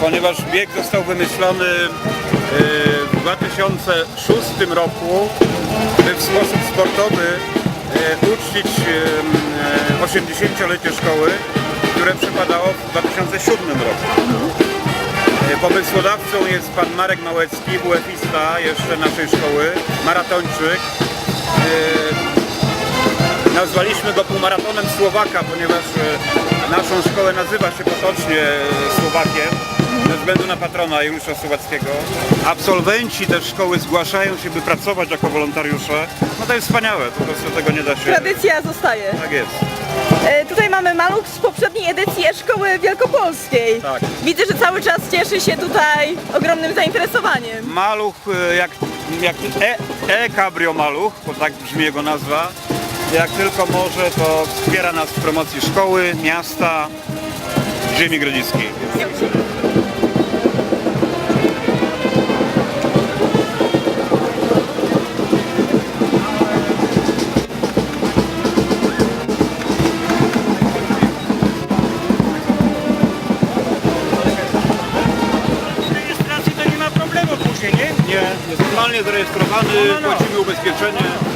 ponieważ bieg został wymyślony e, w 2006 roku, by w sposób sportowy e, uczcić e, 80-lecie szkoły, które przypadało w 2007 roku. E, Pomysłodawcą jest pan Marek Małecki, WF-ista jeszcze naszej szkoły, maratończyk. Nazwaliśmy go półmaratonem Słowaka, ponieważ naszą szkołę nazywa się potocznie Słowakiem ze względu na patrona Juliusza Słowackiego. Absolwenci też szkoły zgłaszają się, by pracować jako wolontariusze. No to jest wspaniałe, po prostu tego nie da się... Tradycja zostaje. Tak jest. E, tutaj mamy maluch z poprzedniej edycji szkoły wielkopolskiej. Tak. Widzę, że cały czas cieszy się tutaj ogromnym zainteresowaniem. Maluch, e, jak, jak e, e-cabrio maluch, bo tak brzmi jego nazwa, jak tylko może, to wspiera nas w promocji szkoły, miasta, ziemi grodziskiej. Jest normalnie zarejestrowany, płacimy ubezpieczenie.